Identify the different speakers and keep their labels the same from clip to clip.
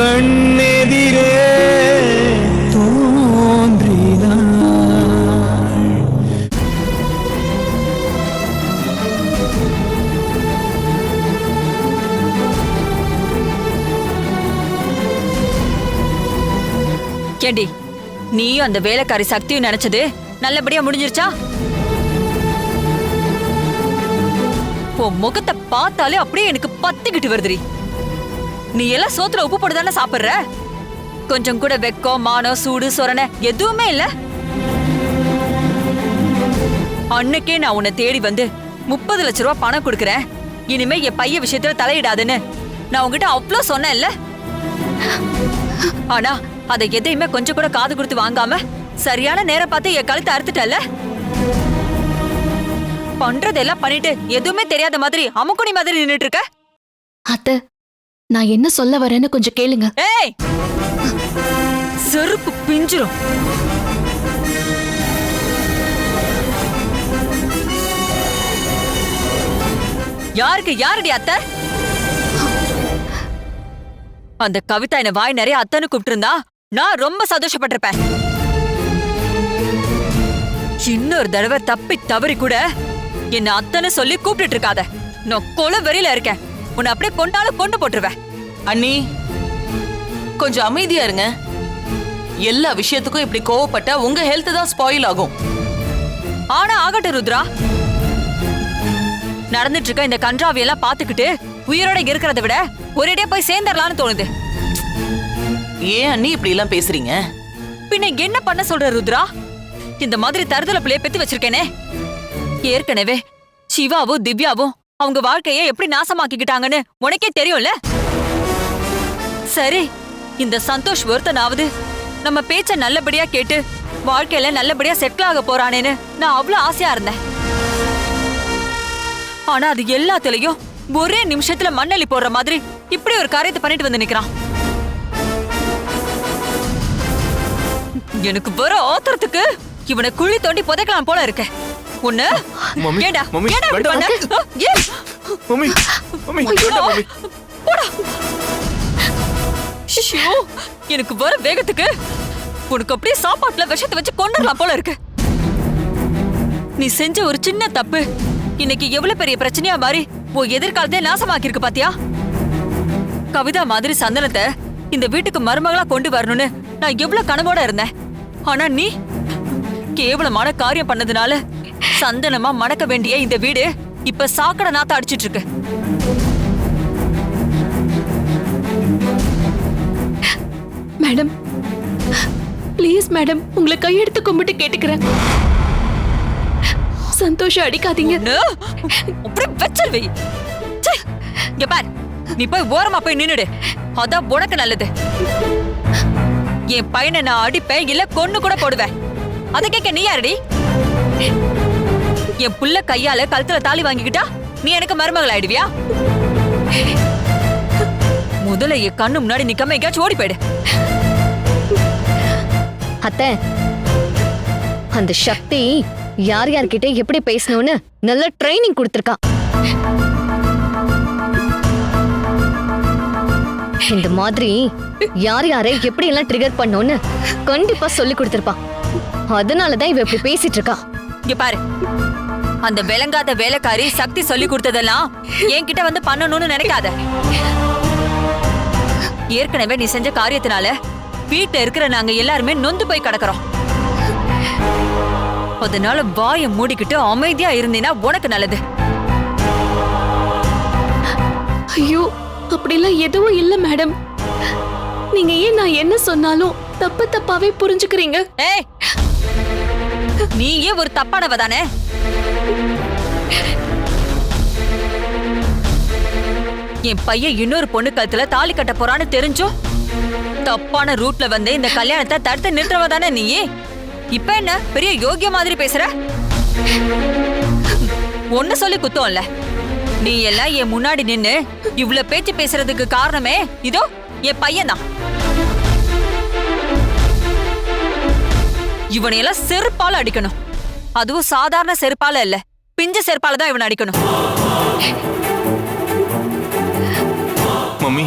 Speaker 1: கண்ணெதிரே தோன்றினாள்
Speaker 2: ஏண்டி நீயும் அந்த வேலைக்காரி சக்தியும் நினைச்சது நல்லபடியா முடிஞ்சிருச்சா? உன் முகத்தை பார்த்தாலே அப்படியே எனக்கு பத்திக்கிட்டு வருதுடி. நீ எல்லாம் சோத்துல உப்பு போட்டு தானே சாப்பிடுற? கொஞ்சம் கூட வெக்கம் மானம் சூடு சொரணை எதுவுமே இல்ல. அன்னைக்கே நான் உன்னை தேடி வந்து முப்பது லட்ச ரூபா பணம் கொடுக்குறேன். இனிமே என் பையன் விஷயத்துல தலையிடாதுன்னு நான் உங்ககிட்ட அவ்வளோ சொன்னேன்ல. ஆனா அதை எதையுமே கொஞ்சம் கூட காது கொடுத்து வாங்காம சரியான நேரம் பார்த்து என் கழுத்தை அறுத்துட்டல பண்றதெல்லாம் பண்ணிட்டு எதுவுமே தெரியாத மாதிரி அமுக்குனி மாதிரி நின்றுட்டு இருக்க.
Speaker 3: அத்தை நான் என்ன சொல்ல வரேன்னு கொஞ்சம் கேளுங்க.
Speaker 2: ஏய்! செருப்பு பிஞ்சிரும். யாருக்கு யாருடி அத்தை? அந்த கவிதா என்ன வாய் நிறைய அத்தனை கூப்பிட்டு நான் ரொம்ப சந்தோஷப்பட்டிருப்பேன். இன்னொரு தடவை தப்பி தவறி கூட என்ன அத்தனை சொல்லி கூப்பிட்டுட்டு இருக்காத. நான் கொலை வெறியில இருக்கேன். உன்னை அப்படியே கொண்டாலும் கொண்டு போட்டுருவேன்.
Speaker 4: அண்ணி கொஞ்சம் அமைதியா இருங்க. எல்லா விஷயத்துக்கும் இப்படி கோவப்பட்டா உங்க ஹெல்த் தான் ஸ்பாயில் ஆகும்.
Speaker 2: ஆனா ஆகட்டும் ருத்ரா. நடந்துட்டு இருக்க இந்த கன்றாவி எல்லாம் பாத்துக்கிட்டு உயிரோட இருக்கிறத விட ஒரேடியா போய் சேர்ந்துடலாம்னு தோணுது.
Speaker 4: ஏன் அண்ணி இப்படி எல்லாம் பேசுறீங்க?
Speaker 2: பின்ன என்ன பண்ண சொல்ற ருத்ரா? இந்த மாதிரி தருதல பிள்ளைய பெத்து வச்சிருக்கேனே. ஏற்கனவே சிவாவும் திவ்யாவும் அவங்க வாழ்க்கையை எப்படி நாசமாக்கிக்கிட்டாங்கன்னு உனக்கே தெரியும்ல? சரி இந்த சந்தோஷ் ஒருத்தனாவது நம்ம பேச்ச நல்லபடியா கேட்டு வாழ்க்கையில நல்லபடியா செட்டில் ஆக போறானேன்னு நான் அவ்வளவு ஆசையா இருந்தேன். ஆனா அது எல்லாத்துலயும் ஒரே நிமிஷத்துல மண்ணள்ளி போடுற மாதிரி இப்படி ஒரு காரியத்தை பண்ணிட்டு வந்து நிக்கிறான். எனக்கு வர ஆத்திரத்துக்கு இவனை குழி தோண்டி புதைக்கலாம் போல இருக்கேன் உன்ன? ஏண்டா?
Speaker 1: மம்மி,
Speaker 2: ஏண்டா இப்படி. பண்ண? ஏன்?
Speaker 1: மம்மி மம்மி வேண்டாம் மம்மி.
Speaker 2: போடா. எனக்கு வர வேகத்துக்கு உனக்கு அப்படியே சாப்பாட்டுல விஷத்தை வச்சு கொண்டுடலாம் போல இருக்கு. நீ செஞ்ச ஒரு சின்ன தப்பு இன்னைக்கு எவ்வளவு பெரிய பிரச்சனையா மாறி உன் எதிர்காலத்தை நாசமாக்கி இருக்கு பாத்தியா? கவிதா மாதிரி சந்தனத்தை இந்த வீட்டுக்கு மருமகளா கொண்டு வரணும்னு நான் எவ்வளவு கனவோட இருந்தேன். ஆனா நீ கேவலமான காரியம் பண்ணதுனால சந்தனமா மணக்க வேண்டிய இந்த வீடு இப்ப சாக்கடை நாத்த அடிச்சிட்டு இருக்கு.
Speaker 3: மேடம் ப்ளீஸ் மேடம் உங்களை கையெடுத்து கும்பிட்டு கேட்டுக்கிறேன். சந்தோஷம் அடிக்காதீங்க.
Speaker 2: அப்படியே வச்சல் வை. ச்சே, இங்க பார். நீ போய் ஓரமா போய் நின்னுடு. அதான் உனக்கு நல்லது. என் பையனை நான் அடிப்பேன் இல்ல கொன்னு கூட போடுவேன். அதை கேட்க நீ யாரடி? என் புள்ள கையால கழுத்துல தாலி வாங்கிக்கிட்டா நீ எனக்கு மருமகள் ஆயிடுவியா முதல்ல என் கண்ணு முன்னாடி நிக்காம எங்கேயாச்சும் ஓடி போயிடு.
Speaker 5: அத்தை அந்த சக்தி யார் யார்கிட்ட எப்படி பேசணும்னு நல்ல ட்ரைனிங் கொடுத்திருக்கா. இந்த மாதிரி யார் யாரை எப்படி எல்லாம் ட்ரிகர் பண்ணோம்னு கண்டிப்பா சொல்லி கொடுத்திருப்பா. அதனாலதான் இவ இப்படி பேசிட்டு இருக்கா.
Speaker 2: இங்க பாரு. அந்த விளங்காத வேலைக்காரி சக்தி சொல்லி கொடுத்ததெல்லாம் என்கிட்ட வந்து பண்ணணும்னு நினைக்காத. ஏற்கனவே நீ செஞ்ச காரியத்தினால வீட்டுல இருக்கிற நாங்க எல்லாருமே நொந்து போய் கிடக்குறோம். அதனால வாயை மூடிக்கிட்டு அமைதியா இருந்தீன்னா உனக்கு நல்லது.
Speaker 3: ஐயோ அப்படிலாம் எதுவும் இல்ல மேடம். நீங்க ஏன் நான் என்ன சொன்னாலும் தப்பு தப்பாவே புரிஞ்சுக்கிறீங்க?
Speaker 2: ஏய் நீயே ஒரு தப்பானவ தானே? என் பையன் இன்னொரு பொண்ணு கழுத்துல தாலி கட்ட போறான்னு தெரிஞ்சும் தப்பான ரூட்ல வந்து இந்த கல்யாணத்தை தடுத்து நிறுத்துறவ தானே நீ இப்ப என்ன பெரிய யோகிய மாதிரி பேசுற? ஒன்னு சொல்லி குத்தோம்ல. நீ எல்லாம் என் முன்னாடி நின்னு இவ்வளவு பேச்சு பேசுறதுக்கு காரணமே இதோ என் பையன் தான் இவனையெல்லாம் செருப்பால அடிக்கணும். அதுவும் சாதாரண செருப்பால இல்ல பிஞ்ச செருப்பால தான் இவனை அடிக்கணும்.
Speaker 1: Mummy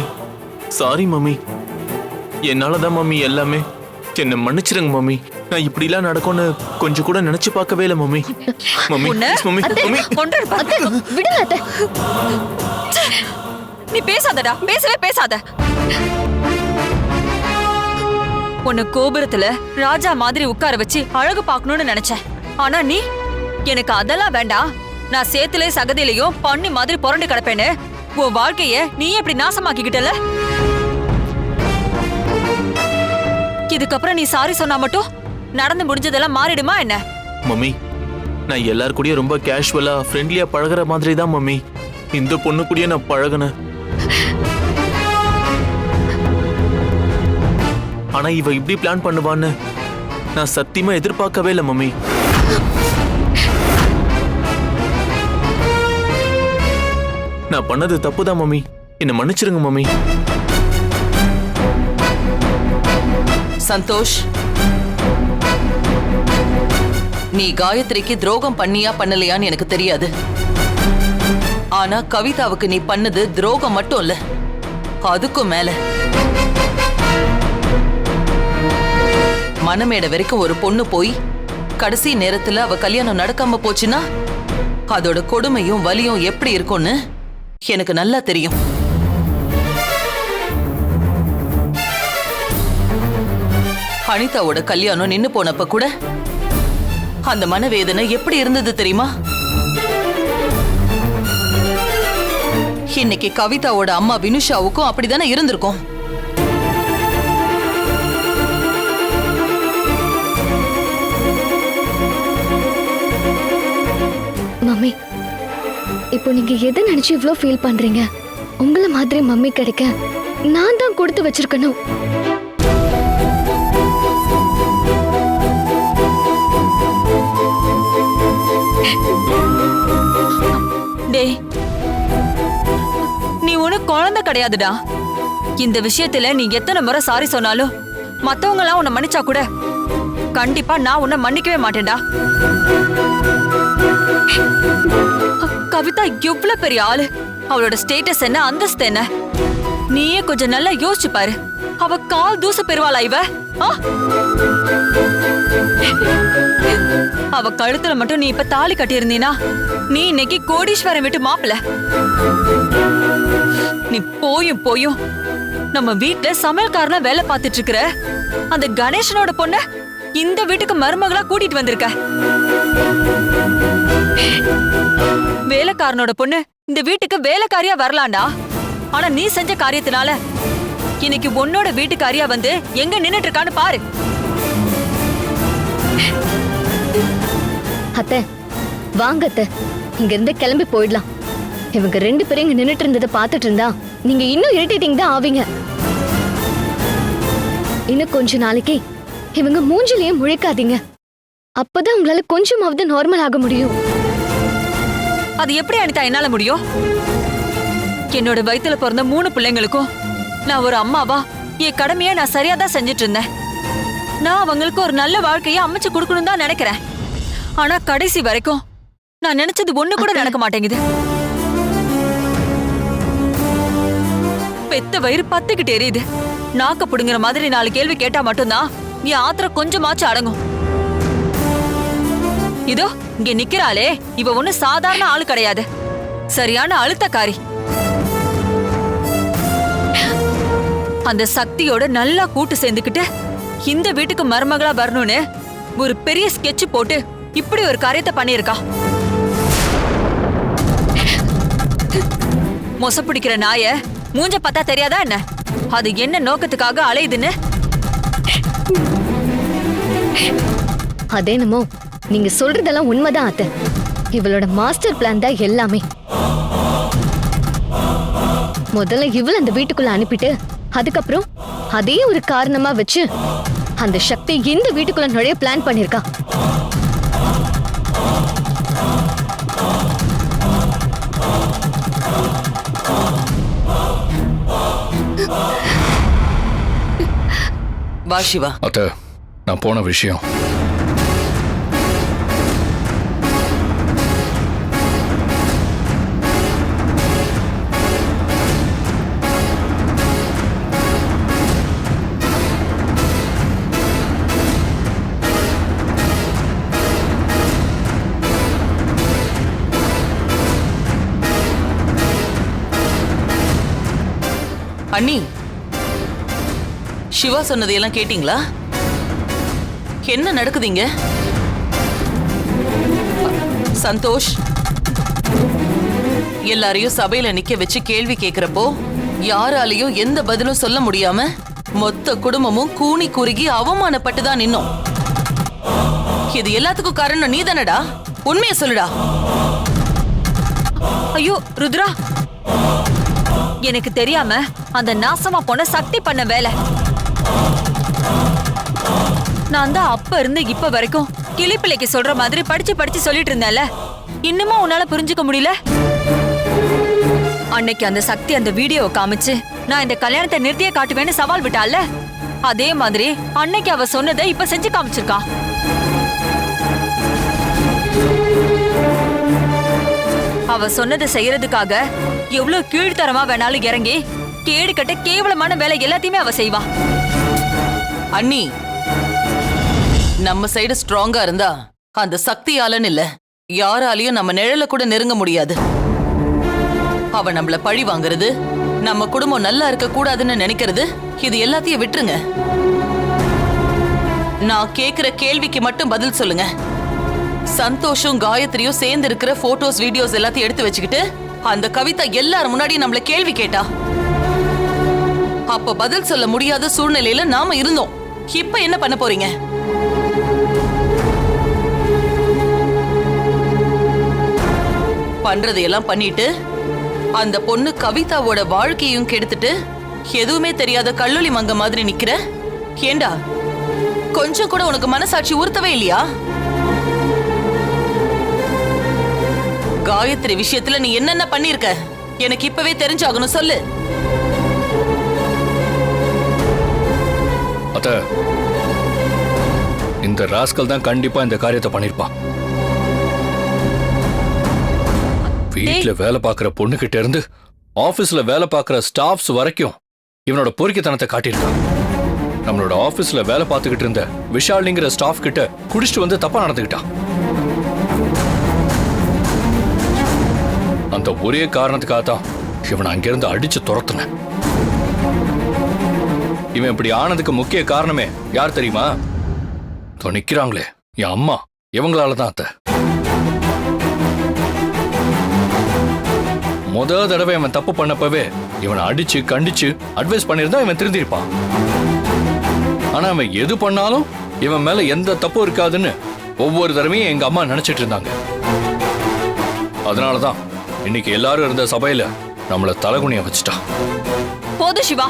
Speaker 1: sorry mummy. என்னாலதான் மம்மி எல்லாமே. என்ன மன்னிச்சிருங்க மம்மி. நான் இப்படிலாம் நடக்கும்னு கொஞ்சம் கூட நினைச்சு பார்க்கவே இல்லை மம்மி. Mummy mummy mummy.
Speaker 5: விடுங்க
Speaker 2: நீ பேசாதடா. பேசவே பேசாத. உன்னை கோபுரத்துல ராஜா மாதிரி உட்கார வச்சு அழகு பார்க்கணும்னு நினைச்சேன். ஆனா நீ? எனக்கு அதெல்லாம் வேண்டாம். நான் சேத்துலே சகதியிலையும் பண்ணி மாதிரி புரண்டு கிடப்பேன்னு உன் வாழ்க்கைய நீ எப்படி நாசமாக்கிக்கிட்டல? இதுக்கப்புறம் நீ சாரி சொன்னா மட்டும் நடந்து முடிஞ்சதெல்லாம் மாறிடுமா என்ன?
Speaker 1: மம்மி நான் எல்லார் கூடயும் ரொம்ப கேஷுவலா ஃப்ரெண்ட்லியா பழகுற மாதிரி தான் மம்மி. இந்த பொண்ணு கூடயே நான் பழகுனேன். ஆனா இவ இப்படி பிளான் பண்ணுவான்னு நான் சத்தியமா எதிர்பார்க்கவே இல்லை மம்மி. நான் பண்ணது தப்புதான் மம்மி. என்னை மன்னிச்சிருங்க மம்மி.
Speaker 4: சந்தோஷ். நீ காயத்ரிக்கு துரோகம் பண்ணியா பண்ணலையான்னு எனக்கு தெரியாது. ஆனா கவிதாவுக்கு நீ பண்ணது துரோகம் மட்டும் இல்ல. அதுக்கும் மேல. மனமேட வரைக்கும் ஒரு பொண்ணு போய் கடைசி நேரத்துல அவ கல்யாணம் நடக்காம போச்சுன்னா அதோட கொடுமையும் வலியும் எப்படி இருக்கும்னு எனக்கு நல்லா தெரியும். அனிதாவோட கல்யாணம் நின்னு போனப்ப கூட அந்த மனவேதனை எப்படி இருந்தது தெரியுமா? இன்னைக்கு கவிதாவோட அம்மா வினுஷாவுக்கும் அப்படிதானே இருந்திருக்கும்.
Speaker 5: இப்போ நீங்க எதை நினைச்சு இவ்ளோ ஃபீல் பண்றீங்க? உங்களை மாதிரி மம்மி கிடைக்க நான் தான் கொடுத்து வச்சிருக்கணும்.
Speaker 2: டேய் நீ ஒண்ணு குழந்தை கிடையாதுடா. இந்த விஷயத்துல நீ எத்தனை முறை சாரி சொன்னாலும் மத்தவங்க எல்லாம் உன்னை மன்னிச்சா கூட கண்டிப்பா நான் உன்னை மன்னிக்கவே மாட்டேன்டா. கவிதா எவ்வளவு பெரிய ஆளு? அவளோட ஸ்டேட்டஸ் என்ன அந்தஸ்து என்ன? நீயே கொஞ்சம் நல்லா யோசிச்சு பாரு. அவ கால் தூசு பெறுவாளா இவ? ஆ? அவ கழுத்துல மட்டும் நீ இப்ப தாலி கட்டியிருந்தீனா? நீ இன்னைக்கு கோடீஸ்வரன் விட்டு மாப்பிள. நீ போயும் போயும். நம்ம வீட்டுல சமையல்காரனா வேலை பார்த்துட்டு இருக்கிற அந்த கணேசனோட பொண்ண இந்த வீட்டுக்கு மருமகளா கூட்டிட்டு வந்திருக்க. வேலைக்காரனோட பொண்ணு இந்த வீட்டுக்கு வேலைக்காரியா வரலாம்டா. ஆனா நீ செஞ்ச காரியத்தினால இன்னைக்கு உன்னோட வீட்டுக்காரியா வந்து எங்க நின்னுட்டு இருக்கான்னு பாரு.
Speaker 5: அத்தை வாங்க அத்த. இங்க இருந்து கிளம்பி போயிடலாம். இவங்க ரெண்டு பேரும் இங்க நின்னுட்டு இருந்ததை பார்த்துட்டு இருந்தா நீங்க இன்னும் இரிட்டேட்டிங் தான் ஆவீங்க. இன்னும் கொஞ்ச நாளைக்கு இவங்க மூஞ்சிலேயே முழிக்காதீங்க. அப்பதான் உங்களால கொஞ்சமாவது நார்மல் ஆக முடியும்.
Speaker 2: அது எப்படி அனிதா என்னால முடியும்? என்னோட வயித்துல பிறந்த மூணு பிள்ளைங்களுக்கும் நான் ஒரு அம்மாவா? என் கடமையை நான் சரியா தான் செஞ்சுட்டு இருந்தேன் நான் அவங்களுக்கு ஒரு நல்ல வாழ்க்கையை அமைச்சு கொடுக்கணும் தான் நினைக்கிறேன். ஆனா கடைசி வரைக்கும் நான் நினைச்சது ஒண்ணு கூட நடக்க மாட்டேங்குது. பெத்த வயிறு பத்துக்கிட்டு எரியுது. நாக்க புடுங்குற மாதிரி நாலு கேள்வி கேட்டா மட்டும்தான் என் ஆத்திரம் கொஞ்சமாச்சும் அடங்கும். இதோ இங்க நிக்கிறாளே. இவ ஒண்ணு சாதாரண ஆளு கிடையாது. சரியான அழுத்தக்காரி. அந்த சக்தியோட நல்லா கூட்டு சேர்ந்துக்கிட்டு இந்த வீட்டுக்கு மருமகளா வரணும்னு ஒரு பெரிய ஸ்கெட்ச் போட்டு இப்படி ஒரு காரியத்தை பண்ணியிருக்கா. மொச பிடிக்கிற நாய மூஞ்ச பார்த்தா தெரியாதா என்ன? அது என்ன நோக்கத்துக்காக அலையுதுன்னு?
Speaker 5: அதேனமோ நீங்க சொல்றதெல்லாம் உண்மைதான் அத்தை. இவளோட மாஸ்டர் பிளான் தான் எல்லாமே. முதல்ல இவள அந்த வீட்டுக்குள்ள அனுப்பிட்டு அதுக்கப்புறம் அதே ஒரு காரணமா வச்சு அந்த சக்தி இந்த வீட்டுக்குள்ள நுழைய பிளான் பண்ணிருக்கா.
Speaker 4: வா சிவா.
Speaker 6: அத்த நான் போன விஷயம்.
Speaker 4: அண்ணி சிவா சொன்னதையெல்லாம் கேட்டீங்களா? என்ன நடக்குதுங்க? சந்தோஷ் எல்லாரையும் சபையில நிக்க வச்சு கேள்வி கேக்குறப்போ யாராலையும் எந்த பதிலும் சொல்ல முடியாம மொத்த குடும்பமும் கூனி குறுகி அவமானப்பட்டுதான் நின்னோம். இது எல்லாத்துக்கும் காரணம் நீதானடா? உண்மையை சொல்லுடா.
Speaker 2: ஐயோ ருத்ரா. எனக்கு தெரியாம அந்த நாசமா போன சக்தி பண்ண வேலை. நான் தான் அப்ப இருந்து இப்ப வரைக்கும் கிளிப்பிள்ளைக்கு சொல்ற மாதிரி படிச்சு படிச்சு சொல்லிட்டு இருந்தேன்ல. இன்னுமா உன்னால புரிஞ்சுக்க முடியல? அன்னைக்கு அந்த சக்தி அந்த வீடியோவை காமிச்சு நான் இந்த கல்யாணத்தை நிறுத்திய காட்டுவேன்னு சவால் விட்டால அதே மாதிரி அன்னைக்கு அவ சொன்னதை இப்ப செஞ்சு காமிச்சிருக்கா. அவ சொன்னதை செய்யறதுக்காக எவ்வளவு கீழ்த்தரமா வேணாலும் இறங்கி கேடு கட்ட கேவலமான வேலை எல்லாத்தையுமே அவ செய்வா.
Speaker 4: அண்ணி நம்ம சைடு ஸ்ட்ராங்கா இருந்தா அந்த சக்தியாலன்னு இல்ல. யாராலையும் நம்ம நிழல கூட நெருங்க முடியாது. அவ நம்மள பழி வாங்குறது நம்ம குடும்பம் நல்லா இருக்க கூடாதுன்னு நினைக்கிறது இது எல்லாத்தையும் விட்டுருங்க. நான் கேக்குற கேள்விக்கு மட்டும் பதில் சொல்லுங்க. சந்தோஷும் காயத்ரியும் சேர்ந்து இருக்கிற போட்டோஸ் வீடியோஸ் எல்லாத்தையும் எடுத்து வச்சுக்கிட்டு அந்த கவிதா எல்லார் முன்னாடியும் நம்மள கேள்வி கேட்டா? அப்ப பதில் சொல்ல முடியாத சூழ்நிலையில நாம இருந்தோம். இப்ப என்ன பண்ண போறீங்க? பண்றதையெல்லாம் பண்ணிட்டு அந்த பொண்ணு கவிதாவோட வாழ்க்கையும் கெடுத்துட்டு எதுவுமே தெரியாத கல்லூலி மங்க மாதிரி நிக்கிற? ஏண்டா? கொஞ்சம் கூட உனக்கு மனசாட்சி உறுத்தவே இல்லையா? காயத்ரி விஷயத்துல நீ என்னென்ன பண்ணிருக்க? எனக்கு இப்பவே தெரிஞ்சாகணும் சொல்லு.
Speaker 6: அத்த இந்த ராஸ்கல் தான் கண்டிப்பா இந்த காரியத்தை பண்ணிருப்பான். வீட்ல வேலை பார்க்குற பொண்ணுகிட்ட இருந்து ஆபீஸ்ல வேலை பார்க்குற ஸ்டாஃப்ஸ் வரைக்கும் இவனோட பொறுக்கித்தனத்தை காட்டியிருக்கான். நம்மளோட ஆபீஸ்ல வேலை பார்த்துக்கிட்டு இருந்த விஷாலிங்கிற ஸ்டாஃப் கிட்ட குடிச்சிட்டு வந்து தப்பா நடந்துக்கிட்டான். அந்த ஒரே காரணத்துக்காக தான் இவனை அங்கிருந்து அடிச்சு துரத்துனேன். இவன் இப்படி ஆனதுக்கு முக்கிய காரணமே யார் தெரியுமா? தோ நிக்கிறாங்களே என் அம்மா. இவங்களால தான் அத்தை. முத தடவை இவன் தப்பு பண்ணப்பவே இவனை அடிச்சு கண்டிச்சு அட்வைஸ் பண்ணியிருந்தா இவன் திருந்திருப்பான். ஆனா அவன் எது பண்ணாலும் இவன் மேல எந்த தப்பும் இருக்காதுன்னு ஒவ்வொரு தடவையும் எங்க அம்மா நினைச்சிட்டு இருந்தாங்க. அதனாலதான் இன்னைக்கு எல்லாரும் இருந்த சபையில நம்மள தலகுனிய வச்சுட்டான்
Speaker 2: போது சிவா.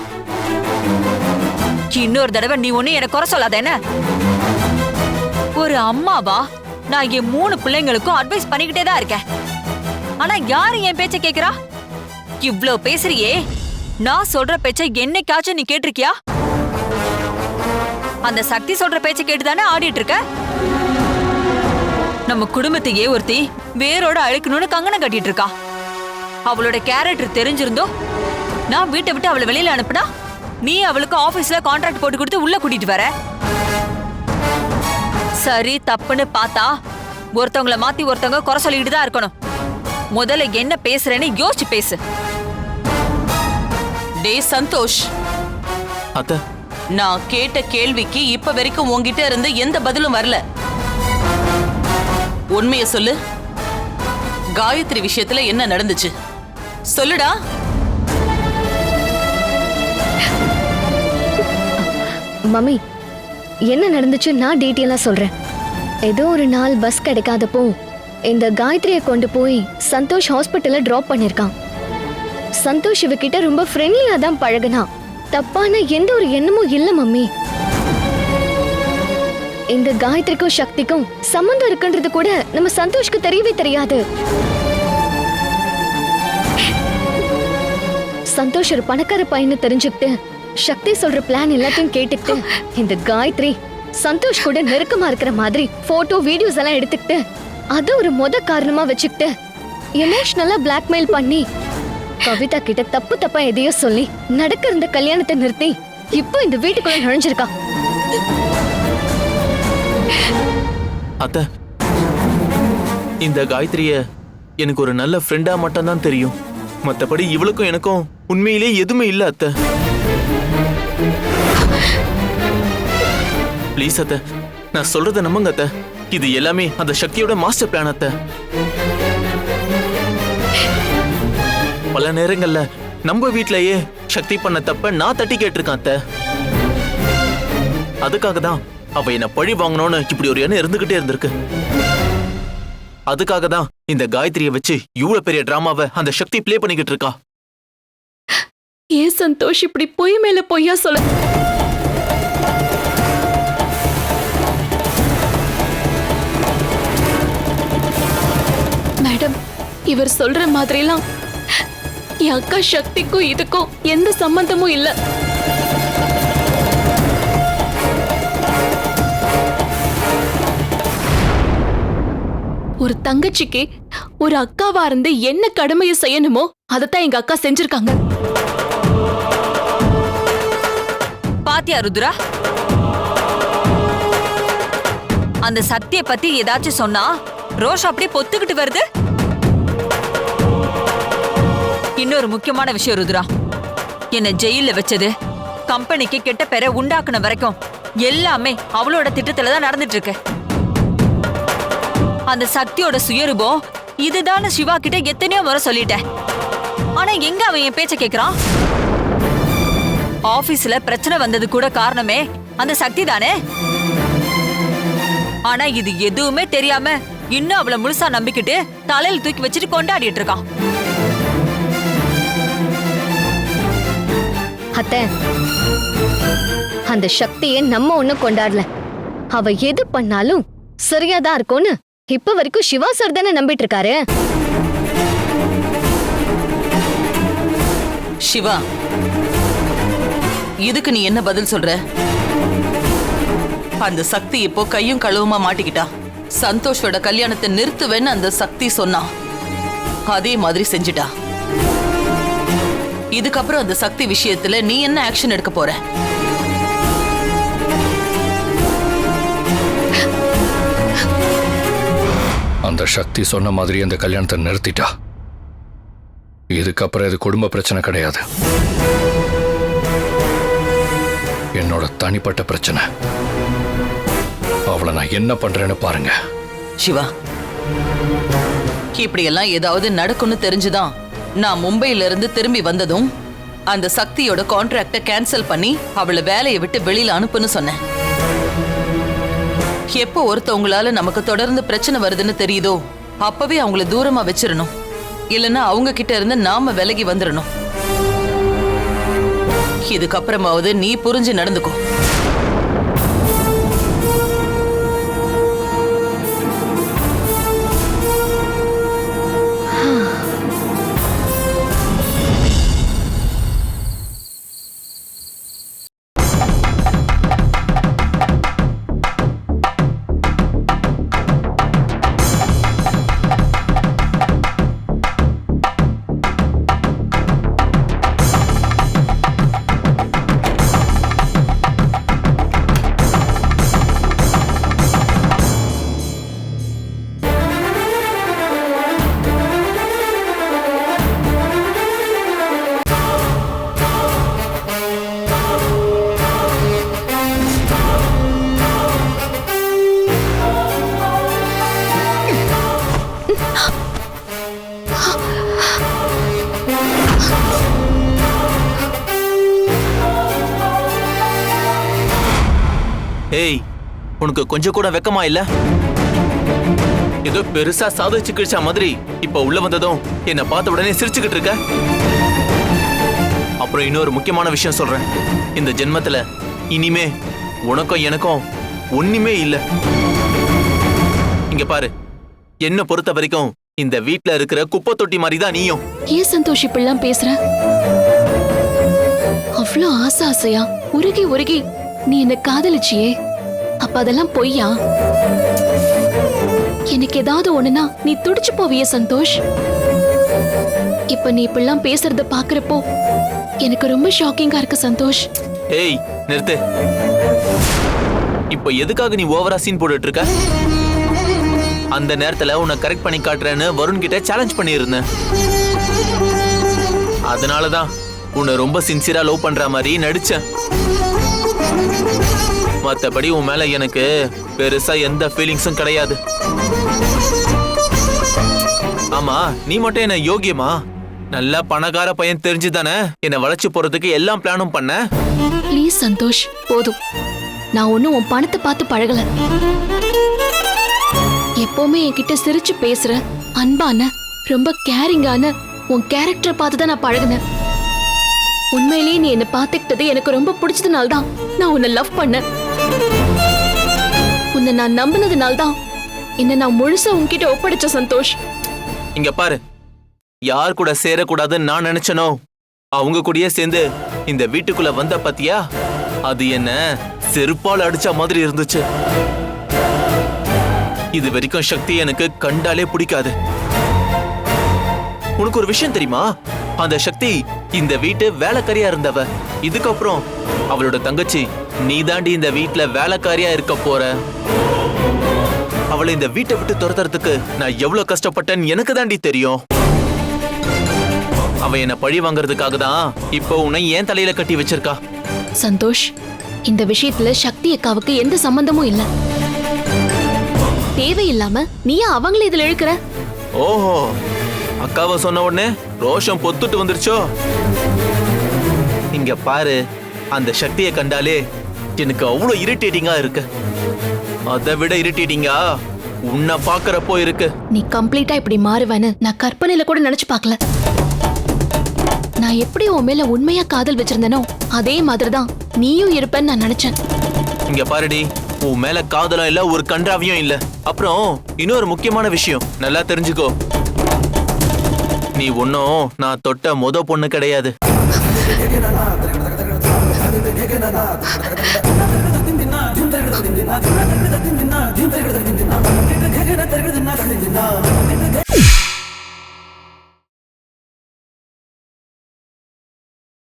Speaker 2: இன்னொரு தடவை நீ ஒண்ணு எனக்கு குறை சொல்லாத என்ன? ஒரு அம்மாவா நான் என் மூணு பிள்ளைங்களுக்கும் அட்வைஸ் பண்ணிக்கிட்டே தான் இருக்கேன். ஆனா யாரு என் பேச்ச கேக்குறா? இவ்ளோ பேசுறியே நான் சொல்ற பேச்ச என்னைக்காச்சும் நீ கேட்டிருக்கியா? அந்த சக்தி சொல்ற பேச்ச கேட்டு தானே ஆடிட்டு இருக்க? நம்ம குடும்பத்தையே ஒருத்தி வேரோட அழிக்கணும்னு கங்கணம் கட்டிட்டு இருக்கா. அவளோட கேரக்டர் தெரிஞ்சிருந்தோ? நான் வீட்டை விட்டு அவளை வெளியில அனுப்புனா? நீ அவளுக்கு ஆபீஸ்ல கான்ட்ராக்ட் போட்டு கொடுத்து உள்ள கூட்டிட்டு வர. சரி தப்புன்னு பார்த்தா ஒருத்தவங்கள மாத்தி ஒருத்தவங்க குறை சொல்லிட்டு தான் இருக்கணும். முதல்ல என்ன பேசுறேன்னு யோசிச்சு பேசு.
Speaker 4: டே சந்தோஷ்.
Speaker 1: அத்தை.
Speaker 4: நான் கேட்ட கேள்விக்கு இப்ப வரைக்கும் உன்கிட்ட இருந்து எந்த பதிலும் வரல. உண்மைய சொல்லு. காயத்ரி விஷயத்துல என்ன நடந்துச்சு? சொல்லுடா.
Speaker 5: மம்மி என்ன நடந்துச்சு? நான் டீட்டெயிலாக சொல்கிறேன் ஏதோ ஒரு நாள் பஸ் கிடைக்காதப்போ இந்த காயத்ரியை கொண்டு போய் சந்தோஷ் ஹாஸ்பிட்டலில் ட்ராப் பண்ணியிருக்கான். சந்தோஷ் இவகிட்ட ரொம்ப ஃப்ரெண்ட்லியாக தான் பழகுனான் தப்பான எந்த ஒரு எண்ணமும் இல்லை மம்மி. இந்த காயத்ரிக்கும் சக்திக்கும் சம்மந்தம் இருக்குன்றது கூட நம்ம சந்தோஷ்க்கு தெரியவே தெரியாது. சந்தோஷ் ஒரு பணக்கார பையனை தெரிஞ்சுக்கிட்டு சக்தி சொல்ற பிளான் எல்லாத்தையும் கேட்டுக்கிட்டு இந்த காயத்ரி சந்தோஷ் கூட நெருக்கமா இருக்கிற மாதிரி போட்டோ வீடியோஸ் எல்லாம் எடுத்துக்கிட்டு அது ஒரு மொத காரணமா வச்சுக்கிட்டு எமோஷனலா பிளாக்மெயில் பண்ணி கவிதா கிட்ட தப்பு தப்பா எதையோ சொல்லி நடக்கிற இந்த கல்யாணத்தை நிறுத்தி இப்போ இந்த வீட்டுக்குள்ள நுழைஞ்சிருக்கா.
Speaker 1: அத்த இந்த காயத்ரிய எனக்கு ஒரு நல்ல ஃப்ரெண்டா மட்டும்தான் தெரியும். மத்தபடி இவளுக்கும் எனக்கும் உண்மையிலே எதுவுமே இல்ல அத்த. ப்ளீஸ் அத்த. நான் சொல்றத நம்புங்க அத்த. இது எல்லாமே அந்த சக்தியோட மாஸ்டர் பிளான் அத்த. பல நேரங்கள்ல நம்ம வீட்லயே சக்தி பண்ண தப்ப நான் தட்டி கேட்டிருக்கேன் அத்த. அதுக்காக தான் அவ என்ன பழி வாங்கணும்னு இப்படி ஒரு எண்ணம் இருந்துகிட்டே இருந்திருக்கு. அதுக்காக தான் இந்த காயத்ரியை வச்சு இவ்வளவு பெரிய டிராமாவை அந்த சக்தி பிளே பண்ணிக்கிட்டு இருக்கா.
Speaker 3: ஏன் சந்தோஷ் இப்படி பொய் மேல பொய்யா சொல்ல மேடம் இவர் சொல்ற மாதிரிலாம் என் அக்கா சக்திக்கும் இதுக்கும் எந்த சம்பந்தமும் இல்ல. ஒரு தங்கச்சிக்கு ஒரு அக்காவா இருந்து என்ன கடமையை செய்யணுமோ அதைத்தான் எங்க அக்கா செஞ்சிருக்காங்க.
Speaker 2: பாத்தியா ருத்ரா? அந்த சக்திய பத்தி ஏதாச்சும் சொன்னா ரோஷ் அப்படியே பொத்துக்கிட்டு வருது? இன்னொரு முக்கியமான விஷயம் ருத்ரா. என்ன ஜெயில வச்சது கம்பெனிக்கு கெட்ட பேரை உண்டாக்குன வரைக்கும் எல்லாமே அவளோட திட்டத்துல தான் நடந்துட்டு இருக்கு அந்த சக்தியோட சுயரூபம் இதுதான் சிவா கிட்ட எத்தனையோ முறை சொல்லிட்டேன். ஆனா எங்க அவன் என் பேச்ச கேக்குறான்? ஆபீஸ்ல பிரச்சனை வந்தது கூட காரணமே அந்த சக்தி தானே ஆனா இது எதுவுமே தெரியாம இன்னும் அவளை முழுசா நம்பிக்கிட்டு தலையில தூக்கி வச்சுட்டு கொண்டாடிட்டு இருக்கான்.
Speaker 5: அத்தை அந்த சக்தியை நம்ம ஒண்ணும் கொண்டாடல. அவ எது பண்ணாலும் சரியாதான் இருக்கும்னு இப்ப வரைக்கும் சிவா சார் தானே நம்பிட்டு இருக்காரு?
Speaker 4: சிவா இதுக்கு நீ என்ன பதில் சொல்ற? அந்த சக்தி இப்போ கையும் கழுவுமா மாட்டிக்கிட்டா. சந்தோஷோட கல்யாணத்தை நிறுத்துவேன்னு அந்த சக்தி சொன்னா. அதே மாதிரி செஞ்சுட்டா. இதுக்கப்புறம் அந்த சக்தி விஷயத்துல நீ என்ன ஆக்ஷன் எடுக்க போற?
Speaker 6: அந்த சக்தி சொன்ன மாதிரி அந்த கல்யாணத்தை நிறுத்திட்டா. இதுக்கப்புறம் இது குடும்ப பிரச்சனை கிடையாது. என்னோட தனிப்பட்ட பிரச்சனை. அவளை நான் என்ன பண்றேன்னு பாருங்க.
Speaker 4: சிவா இப்படியெல்லாம் ஏதாவது நடக்கும்னு தெரிஞ்சுதான் நான் மும்பையில இருந்து திரும்பி வந்ததும் அந்த சக்தியோட கான்ட்ராக்ட கேன்சல் பண்ணி அவளை வேலையை விட்டு வெளியில அனுப்புன்னு சொன்னேன். எப்போ ஒருத்தவங்களால நமக்கு தொடர்ந்து பிரச்சனை வருதுன்னு தெரியுதோ அப்பவே அவங்கள தூரமா வச்சிடணும் இல்லைன்னா அவங்க கிட்ட இருந்து நாம விலகி வந்துடணும் இதுக்கப்புறமாவது நீ புரிஞ்சு நடந்துக்கோ.
Speaker 1: உனக்கு கொஞ்சம் கூட வெக்கமா இல்ல? ஏதோ பெருசா சாதிச்சு கிழிச்ச மாதிரி இப்ப உள்ள வந்ததும் என்ன பார்த்த உடனே சிரிச்சுக்கிட்டு இருக்க. அப்புறம் இன்னொரு முக்கியமான விஷயம் சொல்றேன். இந்த ஜென்மத்துல இனிமே உனக்கும் எனக்கும் ஒண்ணுமே இல்ல. இங்க பாரு என்ன பொறுத்த வரைக்கும் இந்த வீட்ல இருக்கிற குப்பை தொட்டி மாதிரி தான் நீயும்.
Speaker 3: ஏன் சந்தோஷ் இப்பெல்லாம் பேசுற? அவ்வளோ ஆசை ஆசையா? உருகி உருகி நீ என்ன காதலிச்சியே. அப்ப அதெல்லாம் பொய்யா? எனக்கு ஏதாவது ஒண்ணுனா நீ துடிச்சு போவிய சந்தோஷ். இப்ப நீ இப்படிலாம் பேசுறத பாக்குறப்போ எனக்கு ரொம்ப ஷாக்கிங்கா இருக்கு சந்தோஷ்.
Speaker 1: ஏய் நிறுத்து. இப்போ எதுக்காக நீ ஓவரா சீன் போட்டுட்டு இருக்க அந்த நேரத்துல உன்னை கரெக்ட் பண்ணி காட்டுறேன்னு வருண் கிட்ட சேலஞ்ச் பண்ணியிருந்தேன். அதனாலதான் உன்னை ரொம்ப சின்சியரா லவ் பண்ற மாதிரி நடிச்சேன். மத்தபடி உன் மேல எனக்கு பெருசா எந்த ஃபீலிங்ஸும் கிடையாது. ஆமா நீ மட்டும் என்ன யோகியமா? நல்ல பணக்கார பையன் தெரிஞ்சுதானே என்னை வளைச்சு போறதுக்கு எல்லாம் பிளானும் பண்ண?
Speaker 3: ப்ளீஸ் சந்தோஷ் போதும். நான் ஒன்னும் உன் பணத்தை பார்த்து பழகல. எப்பவுமே என்கிட்ட சிரிச்சு பேசுற அன்பான ரொம்ப கேரிங்கான உன் கேரக்டரை பார்த்து தான் நான் பழகுனேன். உண்மையிலேயே நீ என்ன பார்த்துக்கிட்டது எனக்கு ரொம்ப பிடிச்சதுனால தான் நான் உன்னை லவ் பண்ணேன். உன்னை நான் நம்பினதுனால தான் என்ன நான் முழுசா உன்கிட்ட ஒப்படைச்ச சந்தோஷ்.
Speaker 1: இங்க பாரு. யார் கூட சேரக்கூடாதுன்னு நான் நினைச்சனோ? அவங்க கூடயே சேர்ந்து இந்த வீட்டுக்குள்ள வந்த பாத்தியா? அது என்ன செருப்பால் அடிச்ச மாதிரி இருந்துச்சு. இது வரைக்கும் சக்தி எனக்கு கண்டாலே பிடிக்காது. உனக்கு ஒரு விஷயம் தெரியுமா? அந்த சக்தி இந்த வீட்டு வேலைக்கறியா இருந்தவ. இதுக்கப்புறம் அவளோட தங்கச்சி நீ தாண்டி இந்த வீட்ல வேலைக்காரியா இருக்க போற? அவளை இந்த வீட்டை விட்டு துரத்துறதுக்கு நான் எவ்வளவு கஷ்டப்பட்டேன்னு எனக்கு தாண்டி தெரியும். அவ என்ன பழி வாங்குறதுக்காக தான் இப்போ உன்னை ஏன் தலையில கட்டி வச்சிருக்கா.
Speaker 3: சந்தோஷ் இந்த விஷயத்துல சக்தி அக்காவுக்கு எந்த சம்பந்தமும் இல்ல. தேவையில்லாம நீயா அவங்கள இதுல இழுக்கிற?
Speaker 1: ஓஹோ அக்காவை சொன்ன உடனே ரோஷம் பொத்துட்டு வந்துருச்சோ? இங்க பாரு அந்த சக்தியை கண்டாலே எனக்கு அவ்வளவு இரிட்டேட்டிங்கா இருக்கு. அதை விட இரிட்டேட்டிங்கா உன்னை பாக்குறப்போ இருக்கு.
Speaker 3: நீ கம்ப்ளீட்டா இப்படி மாறுவேன்னு நான் கற்பனையில கூட நினைச்சு பார்க்கல. நான் எப்படி உன் மேல உண்மையா காதல் வச்சிருந்தேனோ அதே மாதிரிதான் நீயும் இருப்பேன்னு நான் நினைச்சேன்.
Speaker 1: இங்க பாருடி உன் மேல காதலும் இல்ல ஒரு கன்றாவியும் இல்ல. அப்புறம் இன்னொரு முக்கியமான விஷயம் நல்லா தெரிஞ்சுக்கோ. நீ ஒன்னும் நான் தொட்ட முத பொண்ணு கிடையாது.
Speaker 7: తిన్నా తిన్నా తిన్నా తిన్నా